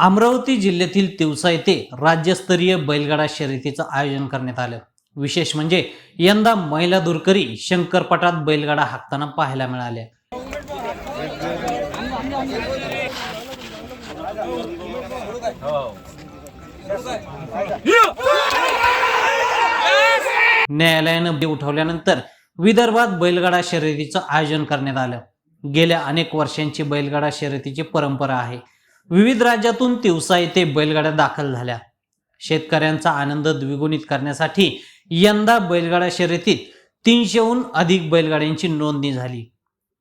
अमरावती जिल्ह्यातील तिवसा येथे राज्यस्तरीय बैलगाडा शर्यतीचं आयोजन करण्यात आलं. विशेष म्हणजे यंदा महिला दुरकरी शंकरपटात बैलगाडा हाकताना पाहायला मिळाल्या. न्यायालयानं ते उठवल्यानंतर विदर्भात बैलगाडा शर्यतीचं आयोजन करण्यात आलं. गेल्या अनेक वर्षांची बैलगाडा शर्यतीची परंपरा आहे. विविध राज्यातून तिवसा येथे बैलगाड्या दाखल झाल्या. शेतकऱ्यांचा आनंद द्विगुणित करण्यासाठी यंदा बैलगाडा शर्यतीत तीनशेहून अधिक बैलगाड्यांची नोंदणी झाली.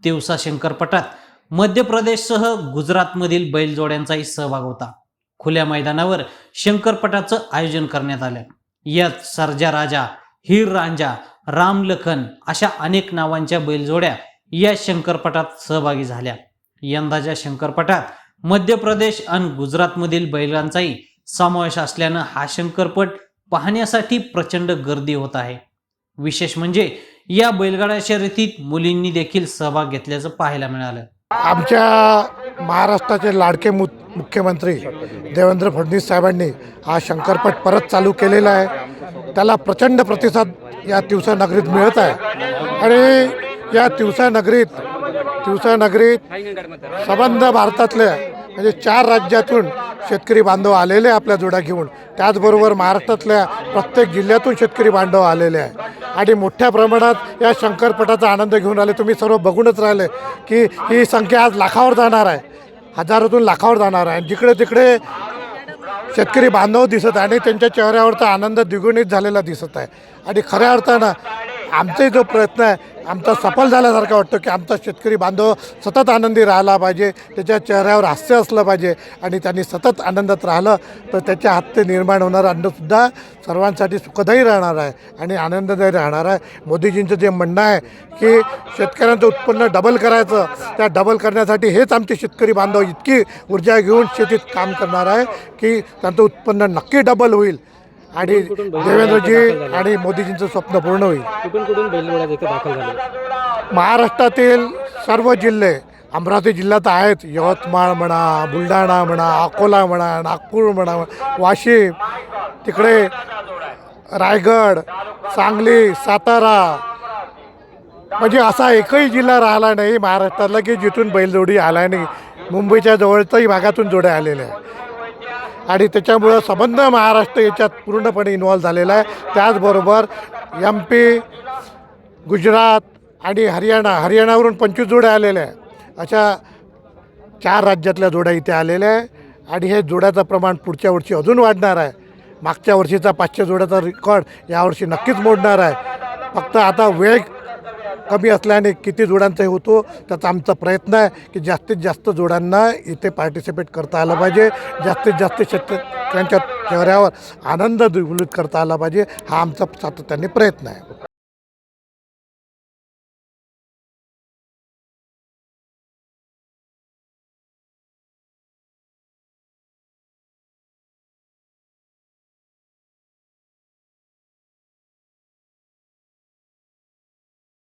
तिवसा शंकरपटात मध्य प्रदेशसह गुजरातमधील बैलजोड्यांचाही सहभाग होता. खुल्या मैदानावर शंकरपटाचं आयोजन करण्यात आलं. यात सरजा राजा हिर रांजा रामलखन अशा अनेक नावांच्या बैलजोड्या या शंकरपटात सहभागी झाल्या. यंदाच्या शंकरपटात मध्य प्रदेश आणि गुजरातमधील बैलांचाही समावेश असल्यानं हा शंकरपट पाहण्यासाठी प्रचंड गर्दी होत आहे. विशेष म्हणजे या बैलगाड्या शर्यतीत मुलींनी देखील सहभाग घेतल्याचं पाहायला मिळालं. आमच्या महाराष्ट्राचे लाडके मु मुख्यमंत्री देवेंद्र फडणवीस साहेबांनी हा शंकरपट परत चालू केलेला आहे. त्याला प्रचंड प्रतिसाद या तिवसा नगरीत मिळत आहे. आणि या तिवसा नगरीत नगरीत संबंध भारतातल्या म्हणजे चार राज्यातून शेतकरी बांधव आलेले आहे आपल्या जोड्या घेऊन त्याचबरोबर महाराष्ट्रातल्या प्रत्येक जिल्ह्यातून शेतकरी बांधव आलेले आहे. आणि मोठ्या प्रमाणात या शंकरपटाचा आनंद घेऊन आले. तुम्ही सर्व बघूनच राहिले की ही संख्या आज लाखावर जाणार आहे. हजारातून लाखावर जाणार आहे. जिकडे तिकडे शेतकरी बांधव दिसत आहे आणि त्यांच्या चेहऱ्यावरचा आनंद द्विगुणित झालेला दिसत आहे. आणि खऱ्या अर्थानं आमचाही जो प्रयत्न आहे. आमचा सफल झाल्यासारखा वाटतो की आमचा शेतकरी बांधव सतत आनंदी राहिला पाहिजे त्याच्या चेहऱ्यावर हास्य असलं पाहिजे आणि त्यांनी सतत आनंदात राहिलं तर त्याच्या हत्ते निर्माण होणारं अन्नसुद्धा सर्वांसाठी सुखदायी राहणार आहे आणि आनंददायी राहणार आहे. मोदीजींचं जे म्हणणं आहे की शेतकऱ्यांचं उत्पन्न डबल करायचं त्या डबल करण्यासाठी हेच आमचे शेतकरी बांधव इतकी ऊर्जा घेऊन शेतीत काम करणार आहे की त्यांचं उत्पन्न नक्की डबल होईल. आणि देवेंद्रजी आणि मोदीजींचं स्वप्न पूर्ण होईल. कुठून कुठून बैलगाड्या इथे दाखल झाल्या महाराष्ट्रातील सर्व जिल्हे अमरावती जिल्ह्यात आहेत. यवतमाळ म्हणा बुलढाणा म्हणा अकोला म्हणा नागपूर म्हणा वाशिम तिकडे रायगड सांगली सातारा. म्हणजे असा एकही जिल्हा राहिला नाही महाराष्ट्रातला की जिथून बैलजोडी आला नाही मुंबईच्या जवळच्याही भागातून जोड्या आलेल्या आहे आणि त्याच्यामुळं संबंध महाराष्ट्र याच्यात पूर्णपणे इन्वॉल्व झालेला आहे. त्याचबरोबर एम पी गुजरात आणि हरियाणा हरियाणावरून पंचवीस जोड्या आलेल्या आहे अशा चार राज्यातल्या जोड्या इथे आलेल्या आहे आणि हे जोड्याचं प्रमाण पुढच्या वर्षी अजून वाढणार आहे. मागच्या वर्षीचा पाचशे जोड्याचा रेकॉर्ड यावर्षी नक्कीच मोडणार आहे. फक्त आता वेळ कमी असल्याने किती जोड्यांचा होतो त्याचा आमचा प्रयत्न आहे की जास्तीत जास्त जोड्यांना इथे पार्टिसिपेट करता आलं पाहिजे. जास्तीत जास्त शेतकऱ्यांच्या चेहऱ्यावर आनंद द्विगुलित करता आला पाहिजे हा आमचा सातत्याने प्रयत्न आहे.